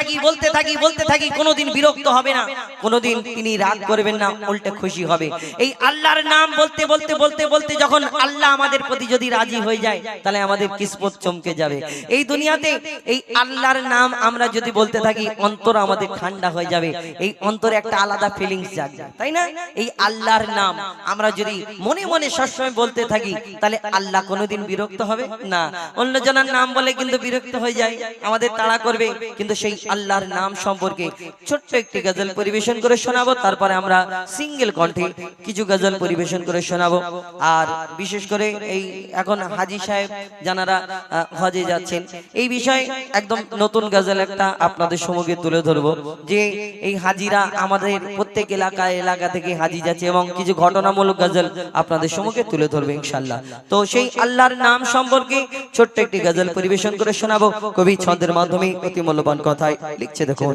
থাকি, বলতে থাকি বলতে থাকি, কোনোদিন বিরক্ত হবে না। কোনোদিন তিনি রাগ করবেন না, উল্টে খুশি হবে। এই আল্লাহর নাম বলতে বলতে বলতে বলতে যখন আল্লাহ আমাদের প্রতি যদি রাজি হয়ে যায়, তাহলে আমাদের কিসমত চমকে যাবে। এই দুনিয়াতে এই আল্লাহর নাম আমরা যদি বলতে থাকি, অন্তর আমাদের ঠান্ডা হয়ে যাবে। এই অন্তরে একটা আলাদা ফিলিংস জাগবে, তাই না? এই আল্লাহর নাম আমরা যদি মনে মনে সবসময় বলতে থাকি, তাহলে আল্লাহ কোনোদিন বিরক্ত হবে? না। অন্যজনের নাম বলে কিন্তু বিরক্ত হয়ে যায়, আমাদের তাড়া করবে, কিন্তু সেই আল্লাহর নাম সম্পর্কে ছোট্ট একটি গজল পরিবেশন করে শোনাবো তারপরে আমরা সিঙ্গেল কণ্ঠে কিছু গজল পরিবেশন করে শোনাবো। আর বিশেষ করে এই এখন হাজি সাহেব যারা হজে যাচ্ছেন। এই বিষয়ে একদম নতুন গজল একটা আপনাদের সম্মুখে তুলে ধরবো যে এই হাজিরা আমাদের প্রত্যেক এলাকায় এলাকা থেকে হাজি যাচ্ছে এবং কিছু ঘটনামূলক গজল আপনাদের সম্মুখে তুলে ধরবে ইনশাল্লাহ তো সেই আল্লাহর নাম সম্পর্কে ছোট্ট একটি গজল পরিবেশন করে শোনাবো কবি ছন্দের মাধ্যমে অতি মূল্যবান কথায় লিখছে দেখুন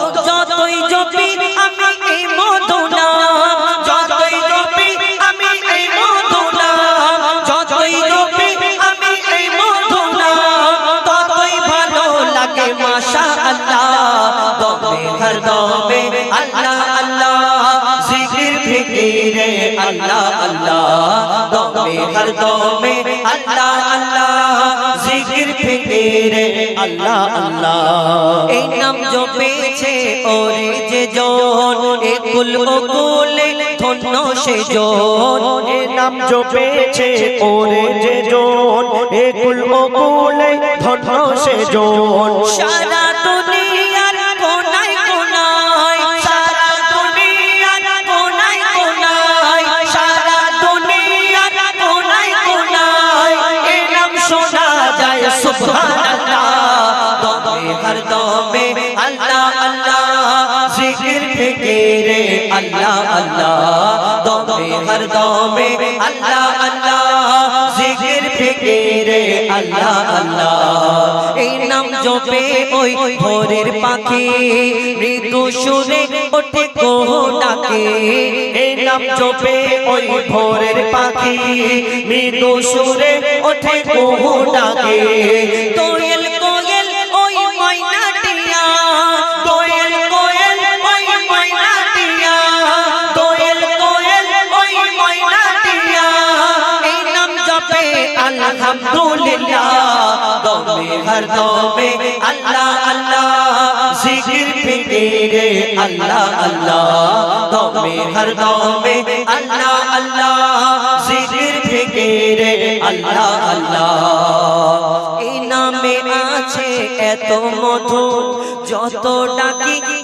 আল্লাহ আল্লাহ জিকির ফিকিরে আল্লাহ আল্লাহ। এই নাম জপেছে ওরে যে জন এ কুল কুলে ধন্য সে জন। এ নাম জপেছে ওরে যে জন এ কুল কুলে ধন্য সে জন। সারা আল্লাহ আল্লাহ হর দমে জপে ওই ভোরের পাখি। মৃদু সুরে ওঠে কোহ ডাকে এই নাম জপে ওই ভোরের পাখি। মৃদু সুরে ওঠে বহু ডাকে কোয়েল কোয়েল ওই কোয়েল ওই কোয়েল ওই এই নাম জপে আলহামদুলিল্লাহ। আল্লাহ আল্লাহ। জিকির ফিকিরে, আল্লাহ আল্লাহ। দমে হর দমে আল্লাহ আল্লাহ। জিকির ফিকিরে, আল্লাহ আল্লাহ। এই নামে আছে এত মধু, যত ডাকি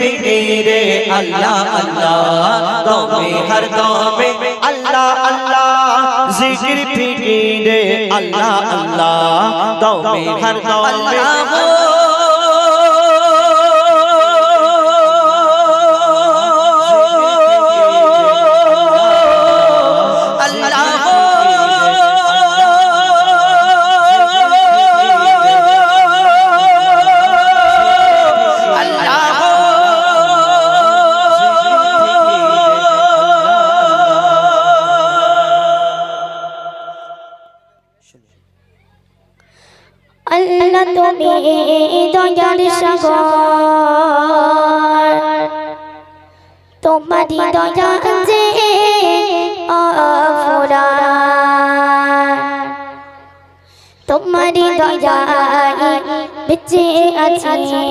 ফিকিরে, আল্লাহ আল্লাহ, দমে, হর দমে, আল্লাহ আল্লাহ, জিকির ফিকিরে, আল্লাহ আল্লাহ, দমে, হর দমে। আল্লাহ দয়ায় বেঁচে আছে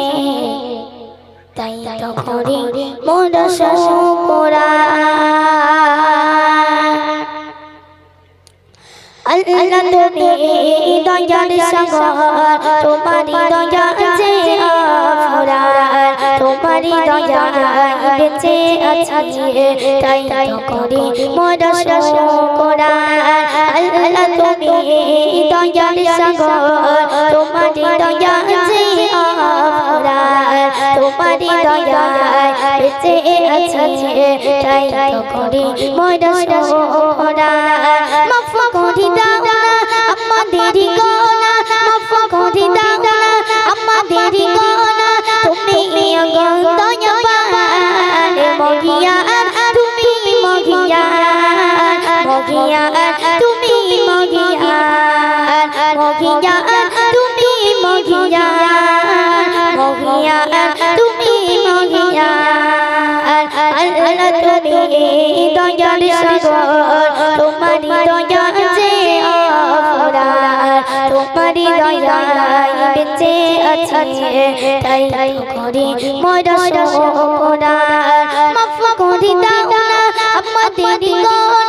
তাই তো করি মোর শোকরা আল্লাহ তুমি দয়ার সাগর তোমারি দয়া যে আফরার তোমারি দয়া বেঁচে আছি তাই করি মোর শোকরা আল্লাহ তুমি দয়ার সাগর তোমারি দয়া যে আফরার তোমারি দয়া বেঁচে আছি তাই করি। মোর শোকরা মাফ করে। দাও না তোমারি বেঁচে আছি তাই করি মোর শোকরার মাফ করে দাও না আমাদের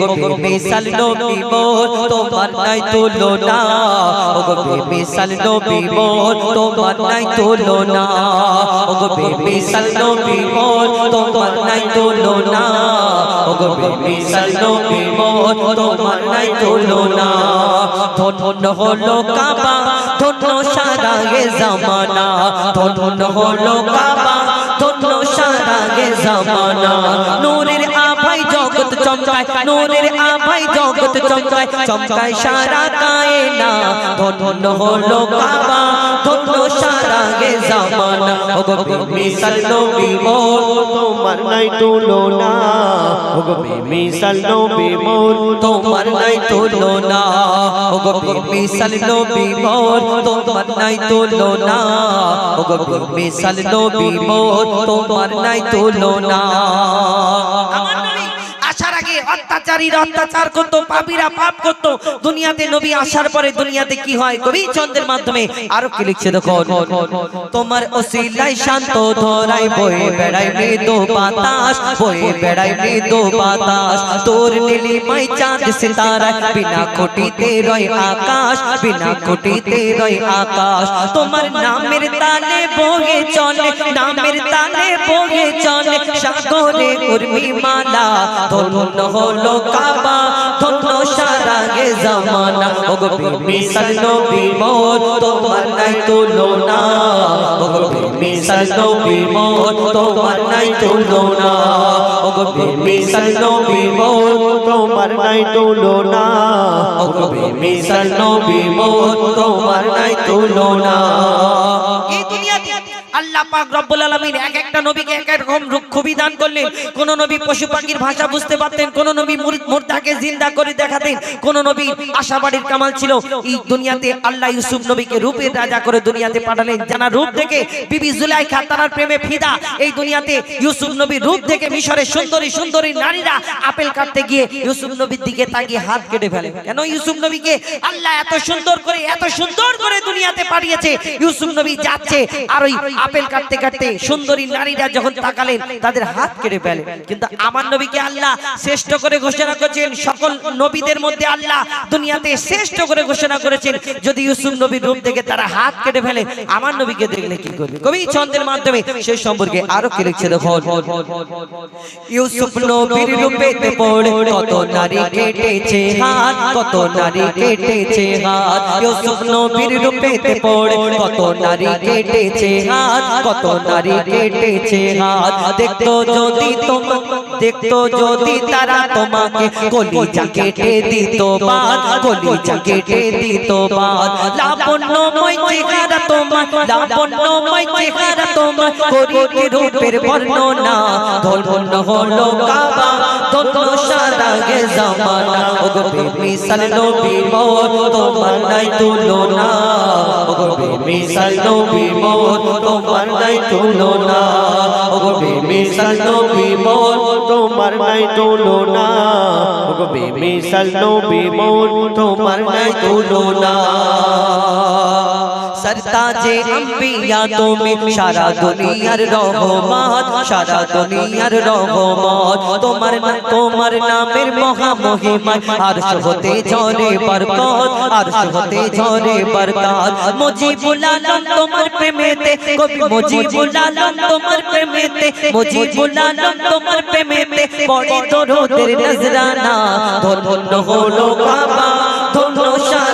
গো বেমিসাল নবী মোর তোমার নাই তুলনা ও গো বেমিসাল নবী মোর তোমার নাই তুলনা ও গো বেমিসাল নবী মোর তোমার নাই তুলনা ও গো বেমিসাল নবী মোর তোমার নাই তুলনা ধন্য হলো কাবা ধন্য সারা জামানা ধন্য হলো কাবা ধন্য সারা গে জামানা। নূরের আভাই জগৎ চমকায়, নূরের আভাই জগৎ চমকায় চমকায় সারা কায়না। ধন্য হলো কাবা সারা এ জামানা। ও গো মিসাল নবী মোর তোমার নাই তুলনা। ও গো মিসাল নবী মোর তোমার নাই তুলনা। ও গো মিসাল নবী মোর তোমার নাই তুলনা। ও গো মিসাল নবী মোর তোমার নাই তুলনা। আমার অত্যাচারীরা অত্যাচার করত, পাপীরা পাপ করত। দুনিয়াতে নবী আসার পরে দুনিয়াতে কি হয়? কবি চন্দ্রের মাধ্যমে আরও কি লিখছে দেখো তোমার ওসিলাই শান্ত ধরাই বয়ে বেড়াই মৃদু বাতাস, বয়ে বেড়াই মৃদু বাতাস। তোর নীলি মাই চাঁদ সিতারা, বিনা কোটিতে রয় আকাশ, বিনা কোটিতে রয় আকাশ। তোমার নামের তালে বহে চলে, নামের তালে বহে চলে, সাগরে উর্মি মালা ধন্য হলো কাবা, ধন্য সারা গে জামানা। ও গো মিসাল নবী মোর তোমার নাই তুলনা। ও গো মিসাল নবী মোর তোমার নাই তুলনা। ও গো মিসাল নবী মোর তোমার নাই তুলনা। ও গো মিসাল নবী মোর তোমার নাই এই দুনিয়াতে আল্লাহ নবী নবী নবী প্রেমে ফিদা। এই দুনিয়াতে ইউসুফ নবীর রূপ দেখে মিশরের সুন্দরী সুন্দরী নারীরা আপেল কাটতে গিয়ে ইউসুফ নবীর দিকে তাকিয়ে হাত কেটে ফেলে। কেন ইউসুফ নবীকে আল্লাহ এত সুন্দর করে, এত সুন্দর করে দুনিয়াতে পাঠিয়েছে? ইউসুফ নবী যাচ্ছে আর ওই আপেল কাটতে কাটতে সুন্দরী নারীরা যখন তাকালেন তাদের হাত কেটে ফেলে। কিন্তু আমার নবীকে আল্লাহ শ্রেষ্ঠ করে ঘোষণা করেছেন সকল নবীদের মধ্যে আল্লাহ দুনিয়াতে শ্রেষ্ঠ করে ঘোষণা করেছেন। যদি ইউসুফ নবীর রূপ দেখে তারা হাত কেটে ফেলে আমার নবীকে দেখলে কি করবে? কবি ছন্দের মাধ্যমে সেই সম্পর্কে আরও কি লিখছে দেখো ইউসুফ নবীর রূপেতে পড়ে কত নারী কেটেছে হাত কত নারী কেটেছে হাত। ইউসুফ নবীর রূপেতে পড়ে কত নারী কেটেছে হাত কত নারী কেটেছে হাত। দেখতো যদি তোমা দেখতো যদি তারা তোমাকে কলিজা কেটে দিত বাদ কলিজা কেটে দিত বাদ লাবণ্যময় চেহারা তোমার লাবণ্যময় চেহারা তোমার। করিতে রূপের বর্ণনা ধন্য হলো কাবা ধন্য সারা গে জামানা। ওগো মিসাল নবী মোর তোমার নাই তুলনা। ওগো মিসাল নবী মোর তোমার নাই তুলনা। ওগো মিসাল নবী মোর তোমার নাই তুলনা। ওগো বেমিসাল নবী মোর তোমার নাই তুলনা। সরতাজে আম্বিয়া তুমি সারা দুনিয়ার রহমত সারা দুনিয়ার রহমত তোমার তোমার নামের মহা মহিমায় আরশ হতে ঝরে বরকত আরশ হতে ঝরে বরকত মুজিবুল আলম তোমার প্রেমেতে কবি মুজিবুল আলম তোমার প্রেমেতে মুজিবুল আলম তোমার প্রেমেতে পড়ে দরুদের নজরানা ধন্য হলো কাবা ধন্য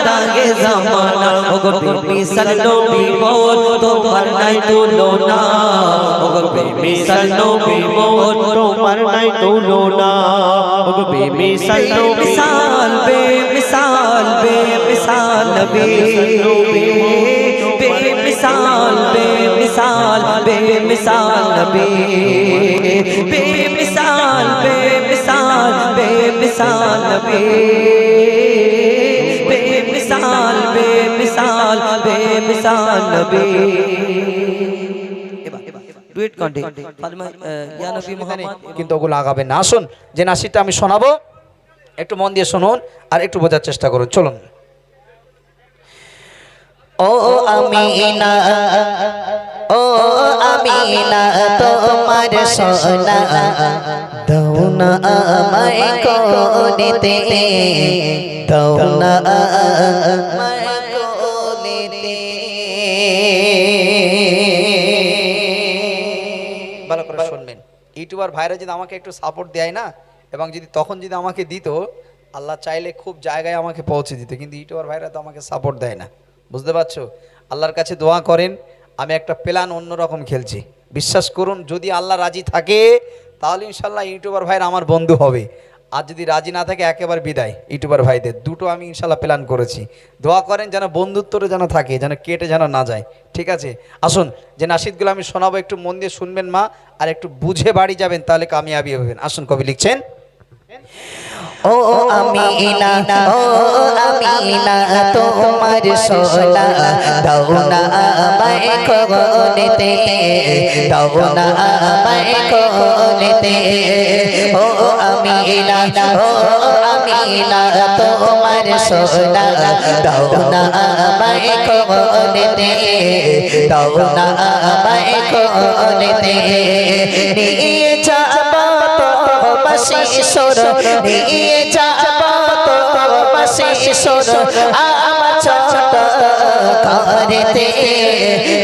সারা গে জামানা, ওগো মিসাল নবী মোর তোমার নাই তুলনা। ওগো মিসাল নবী মোর তোমার নাই তুলনা। ওগো বেমিসাল নবী মিসাল বে মিসাল বে মিসাল বে বে মিসাল বে মিসাল বে মিসাল বে বে মিসাল বে মিসাল বে মিসাল বে বে মিসাল বে মিসাল বে মিসাল বে ডুয়েট ইয়া নবী মুহাম্মদ কিন্তু ওগুলো আগাবেন না। আসুন যে নাসিরটা আমি শোনাবো একটু মন দিয়ে শুনুন আর একটু বোঝার চেষ্টা করুন। চলুন। ও আমিনা ও আমিনা সোনা দৌনা আমায় আমায় কোনেতে ভালো করে শুনবেন। ইউটিউবার ভাইরা যদি আমাকে একটু সাপোর্ট দেয় না, এবং যদি তখন যদি আমাকে দিত, আল্লাহ চাইলে খুব জায়গায় আমাকে পৌঁছে দিত, কিন্তু ইউটিউবার ভাইরা তো আমাকে সাপোর্ট দেয় না। বুঝতে পারছ? আল্লাহর কাছে দোয়া করেন, আমি একটা প্ল্যান অন্যরকম খেলছি। বিশ্বাস করুন, যদি আল্লাহ রাজি থাকে, তাহলে ইনশাল্লাহ ইউটিউবার ভাইরা আমার বন্ধু হবে। আর যদি রাজি না থাকে, একেবারে বিদায় ইউটিউবার ভাইদের। দুটো আমি ইনশাল্লাহ প্ল্যান করেছি। দোয়া করেন যেন বন্ধুত্বটা যেন থাকে, যেন কেটে যেন না যায়। ঠিক আছে? আসুন, যে নাসিদগুলো আমি শোনাবো, একটু মন দিয়ে শুনবেন মা, আর একটু বুঝে বাড়ি যাবেন, তাহলে কামিয়াবি হবেন। আসুন কবি লিখছেন ও আমিনা ও আমিনা তোমার সোনা দৌনা আমায় কোনেতে দৌনা আমায় কোনেতে ও আমিনা ও আমিনা তোমার সোনা দৌনা আমায় কোনেতে দৌনা আমায় কোনেতে নিয়ে যাবা সর নিয়ে যাব তো বাসি সর আমার ছোট করতে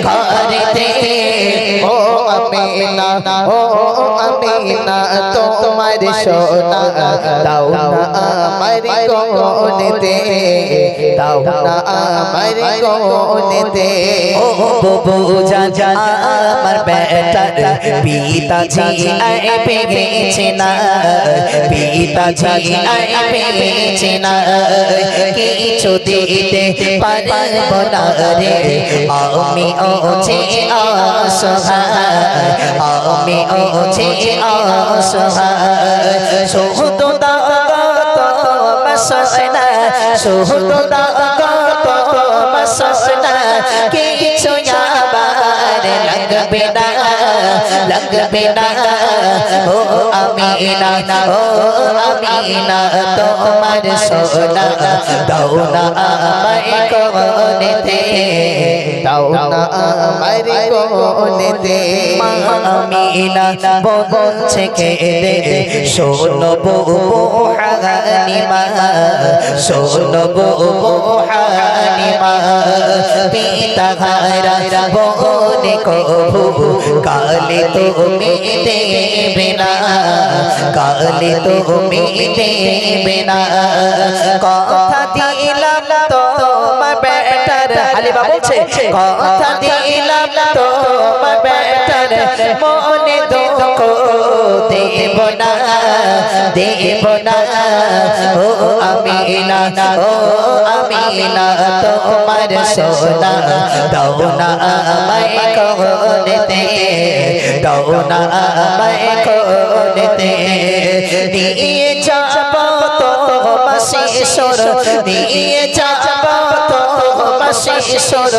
করতে ও আমিনা ও আমিনা তোমার সোনা দাও না আমার কোনেতে দাও না আমার কোনেতে ও বুবু যা যা আমার বেটার পিতাজি আয় পেয়েছে না পিতাজি আয় পেয়েছে না কিছু দিতে পারব না রে আমি ও যে আস অসহায় আমি ওছি অসহায়। শুধু দাগত মসনা শুধু দাগত লাগবে না ও আমিনা ও আমিনা তোমার সোনা দাও না আমায় কোনেতে দাও না আমায় কোনেতে আমিনা বলছে কে দে শোনবো হানিমা শোনবো হানিমা পিতা হারা বনে কভু কালে তুমি দেবে না কালে তুমি দেবে না কথা দিলাম তোমার বেটার হালিমা বলছে, কথা দিলাম তোমার বেটার মনে দুঃখ দেব না দেব না। ও আমিনা ও আমিনা, তোমার সোনা দাও না আমায় কোনেতে দাও না আমায় কোনেতে দিয়ে যাব তো মাসি সর দিয়ে তো শিশোর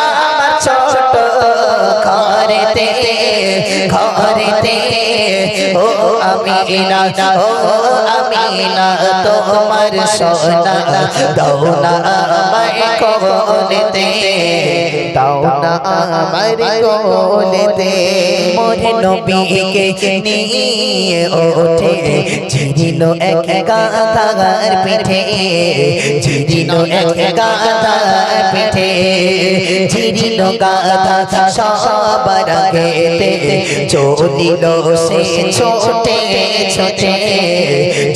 আমার ছোট ঘরেতে ঘরেতে, ও আমি না ও আমি তোমার সোনা দাও না আমায় কোনেতে দাও না আমার কোনেতে মোরে নবীকে নিয়ে ওঠে। ঝিরিল এক গাথার পিঠে। ঝিরিল এক গাথার পিঠে। ঝিরিল গাথা সবার আগেতে চলিল সে ছোটে ছোটে।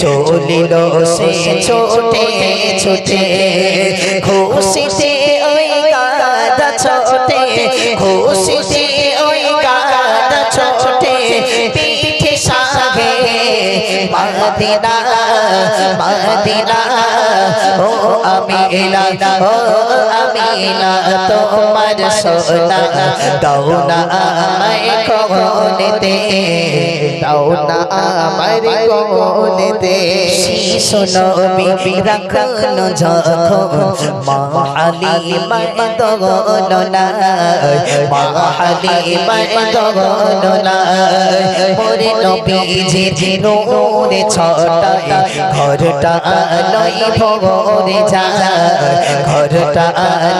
চলিল সে ছোটে ছোটে। খুশিতে ও আমিনা আমিনা তোমার সোনা দাও না আমায় কোনেতে দাও না আমায় কোনেতে শিশু নবী রাখনো যখন। মা হালিমা দগলনা মা মোরে নবীজি নূরে ছটায়। ঘরটা ভরে যায়। ঘরটা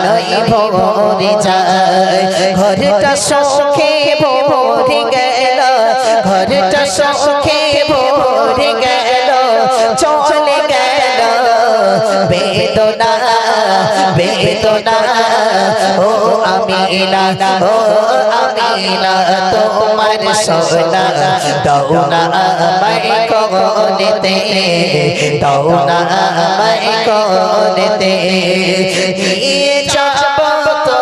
লই ভরে যায় ঘরটা সখে ভরে গেল। ঘরটা সখে ভরে গেল। বেদনা বেদনা, ও আমিনা ও আমিনা, তোমার সোনা দাও না আমায় কোনেতে দাও না আমায় কোনেতে নিয়ে যাব তো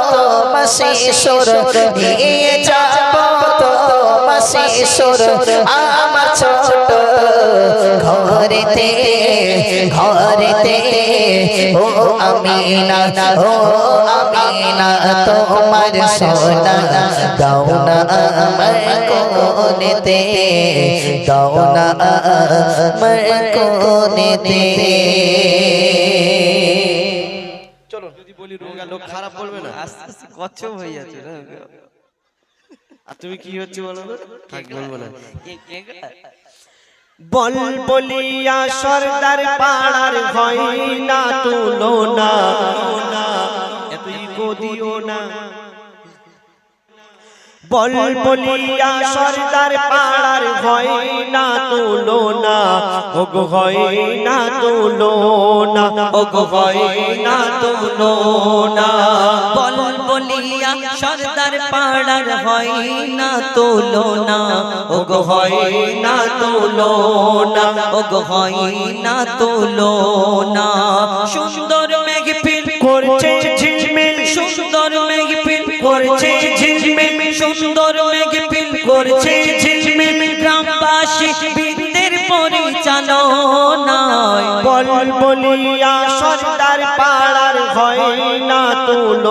শিশুর, নিয়ে যাব আমিনা ও আমিনা তোমার সোনা দাও না আমার কোনেতে দাও না আমার কোনেতে চলুন যদি বলি রোগা লোক খারাপ বলবে না। আস্তে আস্তে কচ্ছপ হয়ে যাচ্ছে আর তুমি কি হচ্ছে বলো তো? থাক বলব না। বল বলিয়া সর্দার পাড়ার হয় না তুলো না। এতই গদিও না বল বলিয়া সর্দার পাড়ার হয় না তুলো না, ওগো হয় না তুলো না, ওগো হয় না তুলো না। বল বলিয়া সর্দার পাড়ার হয় না তোলো না ও গো হয় না তোলো না ও গো হয় না তোলো না। সুন্দর মেঘ ফির করছে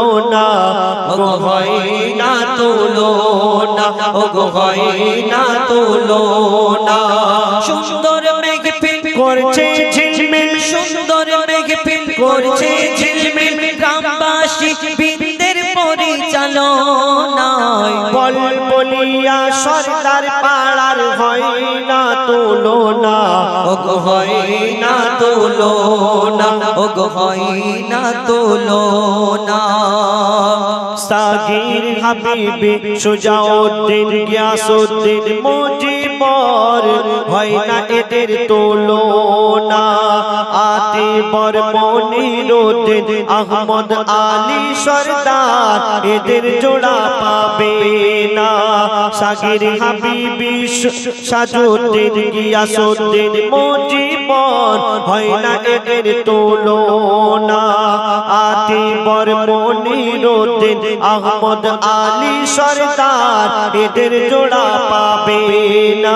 হয় না তুলো না গো না তুলো না ও গো না তুলনা। সুন্দর মেঘ করছে না। তুলনা ও গো হয় না তুলনা ও গো হয় না তুলনা সাগির হাবিবি, সুজাউদ্দিন গিয়াসউদ্দিন মুজিবর হয় না এদের তুলনা। আতিবর মনিরুদ্দিন আহমদ আলী সরদার এদের জোড়া পাবে না। সাগির হাবিবি সাজুদ্দিন গিয়াসউদ্দিন মুজিবর হয় না এদের তুলনা। আতিবর মনিরুদ্দিন আহমদ আলী সরদার এদের জোড়া পাবে না।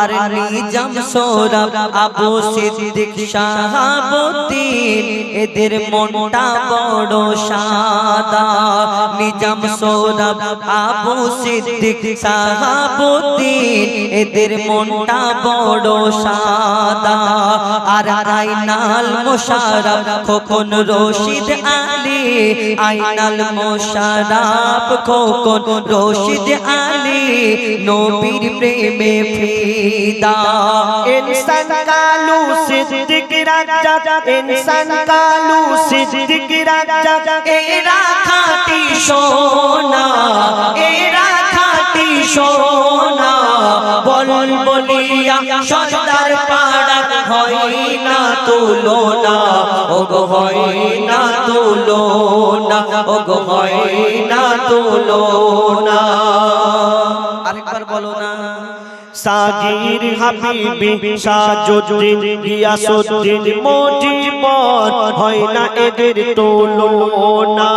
আর নিজাম সৌরভ, আবু সিদ্দিক শাহাবুদ্দিন, এদের মনটা বড় সাদা। নিজাম সৌরভ, আবু সিদ্দিক শাহাবুদ্দিন, এদের মনটা বড় সাদা। আর আইনাল মোশারফ খোকন রশিদ আলী। আইনাল মোশারফ খোকন রশিদ আলী। নবীর প্রেমে ফিদা ইনসান কালু সিদ্দিক রাজা ইনসান কালু সিদ্দিক রাজা এরা খাটি সোনা এরা খাটি সোনা বল বলিয়া সর্দার পাড়া হয় না তুলনা ও গো হয় না তুলনা ও গো হয় না তুলনা আরেকবার বলো না। সাগির হাবিবি সাজুদ্দিন গিয়াসুদ্দিন মুজিবর হয় না এদের তুলনা।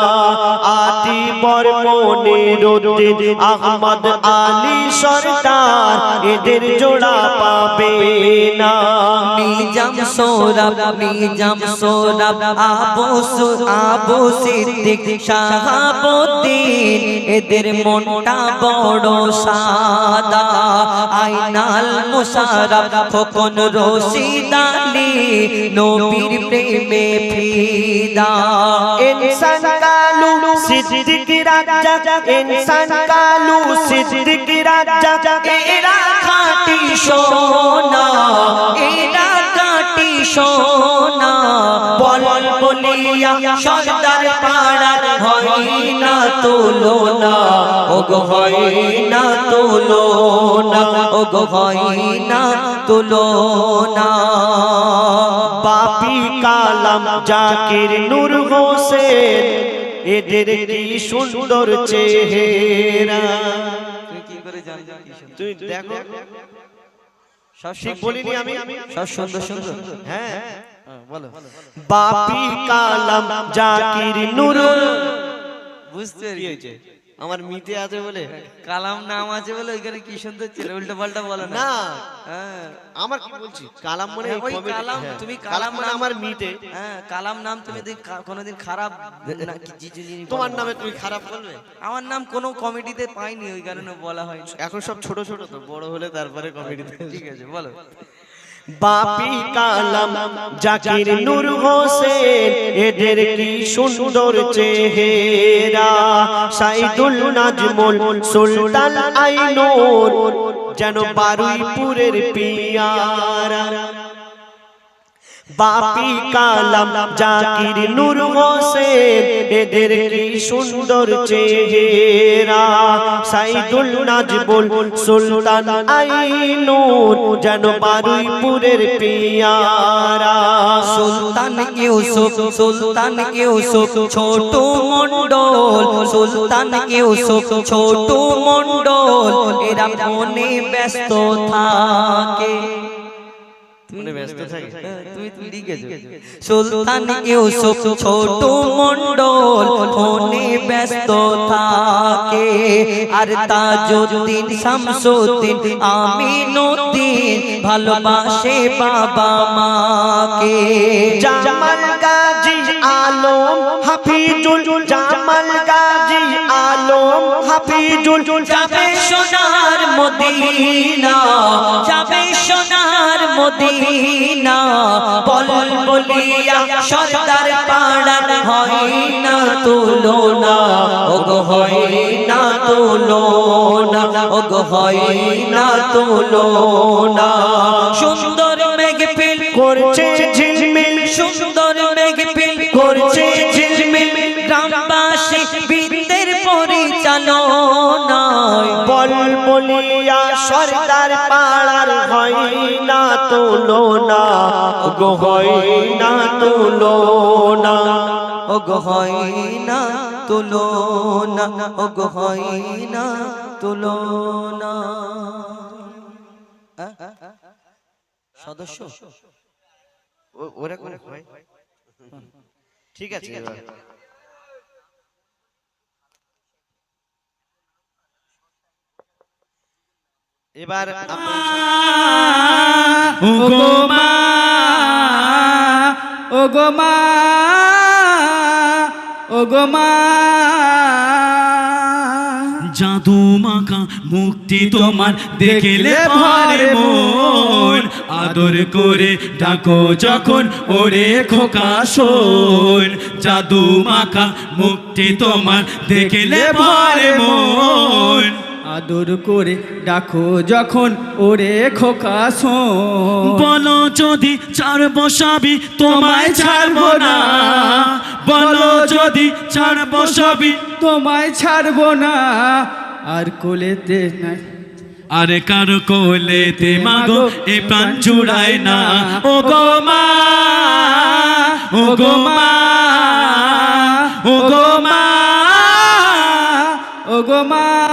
আতিবর মনিরুদ্দিন আহমদ আলী সরদার এদের জোড়া পাবে না। নিজাম সৌরভ নিজাম সৌরভ আবু সু আবু সিদ্দিক শাহাবুদ্দিন এদের মনটা বড় সাদা। আইনাল মুশারফ খোকন রশিদ আলী নবীর প্রেমে ফিদা। ইনসান সিদ্দিক রাজা, ইনসান কালু, সিদ্দিক রাজা, এরা খাটি সোনা, এরা খাটি সোনা। বল বলিয়া সর্দার পাড়ার হয় না তুলনা ও গো হয় না তুলনা ও গো হয় না তুলনা। বাপি কালাম জাকির নূর হোসেন এদের কি সুন্দর চেহারা? তুই দেখো। সব ঠিক বলিনি আমি? সব সুন্দর সুন্দর। হ্যাঁ। বলো। বাপি কালাম জাকির নুরুল। বুঝতে হয়েছে? আমার মিতে আছে বলে কালাম নাম আছে বলে ওইখানে কি সুন্দর ছিল উল্টো পাল্টা বলো না? হ্যাঁ। আমার কি বলছি? কালাম মানে হ্যাঁ, ওই কালাম হ্যাঁ, তুমি কালাম মানে নাম- আমার মিটে হ্যাঁ কালাম নাম তুমি কোনোদিন খারাপ তোমার নামে তুমি খারাপ বলবে? আমার নাম কোনো কমিটিতে পাইনি ওই কারণে বলা হয় এখন সব ছোট ছোট তো বড় হলে তারপরে কমেডিতে ঠিক আছে বলো। বাপি কালাম, জাকির নূর হোসেন, এদের কি সুন্দর চেহারা? সাইদুল নাজমুল সুলতান আইনুর, যেন বারুইপুরের পিয়ারা। বাপি কালাম জাকির নূর হোসেন, এদের কি সুন্দর চেহারা? সাইদুল নাজবুল সুলতান আইনুর যেন বারুইপুরের পিয়ারা। সুলতান ইউসুফ সুলতান ইউসুফ ছোট মন্ডল সুলতান ইউসুফ ছোট মন্ডল এরা ফোনে ব্যস্ত থাকে। ব্যস্ত থাকে। তুমি তুমি লিখেছো। সুলতান ইউসুফ ছোট মন্ডল ফোনে ব্যস্ত থাকে। আর তাজউদ্দিন শামসুদ্দিন আমিনুদ্দিন ভালোবাসে বাবা মাকে। জামাল গাজী আলম হাফিজুল মদিনা, বল বলিয়া সর্দার পাড়ার হয় না তুলনা। ও গো হয় না তুলনা ও গো হয় না তুলনা। সুন্দর মেঘ ফিল করছে ঝিলমিল, সুন্দর মেঘ ফিল করছে ঝিলমিল। গ্রামবাসী বৃন্দের পরিচালনায় বল বলিয়া সর্দার পাড়ার হয় না তুলনা গো হয় না তুলনা ও গো হয় না তুলনা ও গো হয় না তুলনা আ? সদস্য হয় ঠিক আছে এবার। এবার ওগো মা ওগো মা ওগো মা জাদু মাখা মুক্তি তোমার দেখলে ভরে মন। আদর করে ডাকো যখন ওরে খোকা শোন। জাদু মাখা মুক্তি তোমার দেখলে ভরে মন। আদর করে ডাকো যখন ওরে খোকা বলো যদি চার বসাবি তোমায় ছাড়বো না। বলো যদি চার বসাবি তোমায় ছাড়বো না। আর কোলেতে নাই। আরে কার কোলেতে মাগো এ প্রাণ জুড়ায় না। ও গো মা ও গো মা ও গো মা। ও গো মা।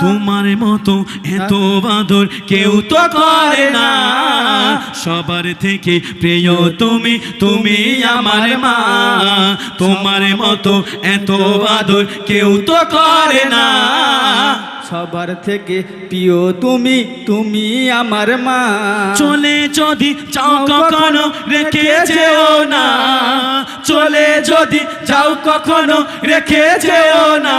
তোমার মতো এত বাদর কেউ তো করে না। সবার থেকে প্রিয় তুমি তুমি আমার মা। তোমার মতো এত বাদর কেউ তো করে না। সবার থেকে প্রিয় তুমি তুমি আমার মা। চলে যদি যাও কখনো রেখে যেও না। চলে যদি যাও কখনো রেখে যেও না।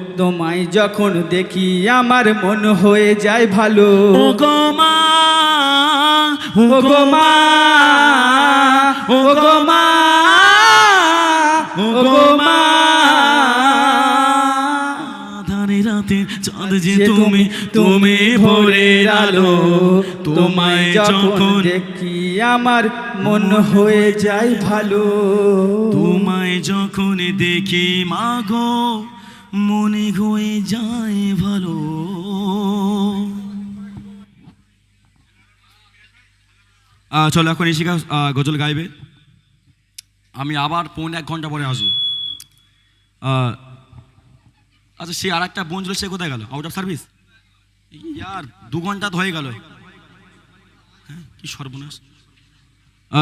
তোমায় যখন দেখি আমার মন হয়ে যায় ভালো। ও গো মা ও গো মা ও গো ও গো রাতে চাঁদ যে তুমি তুমি ভোরের আলো তোমায় যখন দেখি আমার মন হয়ে যায় ভালো। তোমায় যখন দেখি মাগো মনে হয়ে যায় ভালো। চলো এখন ইশিকা গজল গাইবে। আমি আবার পৌনে এক ঘণ্টা পরে আসব। আচ্ছা সে আর একটা বোন ছিল, সে কোথায় গেল? আউট অফ সার্ভিস ইয়ার, দু ঘণ্টা হয়ে গেল। হ্যাঁ কি সর্বনাশ।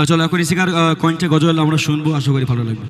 চলো এখন ইশিকার কণ্ঠে গজল আমরা শুনব, আশা করি ভালো লাগবে।